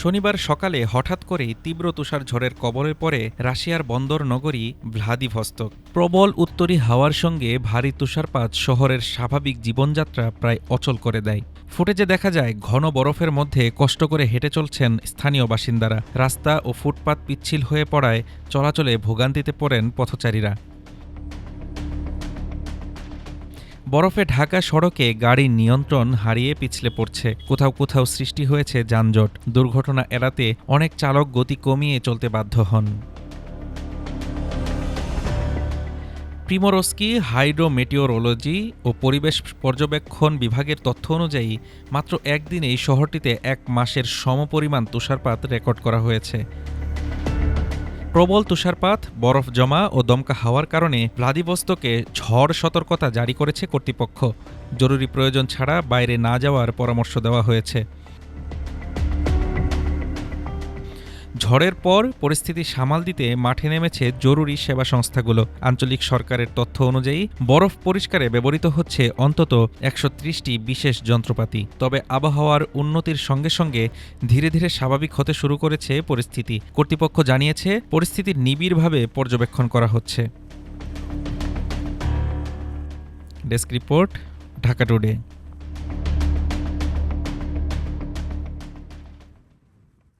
শনিবার সকালে হঠাৎ করেই তীব্র তুষার ঝড়ের কবলে পড়ে রাশিয়ার বন্দর নগরী ভ্লাদিভস্তক। প্রবল উত্তরী হাওয়ার সঙ্গে ভারী তুষারপাত শহরের স্বাভাবিক জীবনযাত্রা প্রায় অচল করে দেয়। ফুটেজে দেখা যায়, ঘন বরফের মধ্যে কষ্ট করে হেঁটে চলছেন স্থানীয় বাসিন্দারা। রাস্তা ও ফুটপাত পিচ্ছিল হয়ে পড়ায় চলাচলে ভোগান্তিতে পড়েন পথচারীরা। বরফে ঢাকা সড়কে গাড়ির নিয়ন্ত্রণ হারিয়ে পিছলে পড়ছে। কোথাও কোথাও সৃষ্টি হয়েছে যানজট। দুর্ঘটনা এড়াতে অনেক চালক গতি কমিয়ে চলতে বাধ্য হন। প্রিমোরস্কি হাইড্রোমেটিওরোলজি ও পরিবেশ পর্যবেক্ষণ বিভাগের তথ্য অনুযায়ী, মাত্র একদিনেই শহরটিতে এক মাসের সমপরিমাণ তুষারপাত রেকর্ড করা হয়েছে। প্রবল তুষারপাত, বরফ জমা ও দমকা হাওয়ার কারণে ভ্লাদিবস্তকে ঝড় সতর্কতা জারি করেছে কর্তৃপক্ষ। জরুরি প্রয়োজন ছাড়া বাইরে না যাওয়ার পরামর্শ দেওয়া হয়েছে। ঝড়ের পর পরিস্থিতি সামাল দিতে মাঠে নেমেছে জরুরি সেবা সংস্থাগুলো। আঞ্চলিক সরকারের তথ্য অনুযায়ী, বরফ পরিষ্কারে ব্যবহৃত হচ্ছে অন্তত একশো ত্রিশটি বিশেষ যন্ত্রপাতি। তবে আবহাওয়ার উন্নতির সঙ্গে সঙ্গে ধীরে ধীরে স্বাভাবিক হতে শুরু করেছে পরিস্থিতি। কর্তৃপক্ষ জানিয়েছে, পরিস্থিতি নিবিড়ভাবে পর্যবেক্ষণ করা হচ্ছে। Desk report, Dhaka today.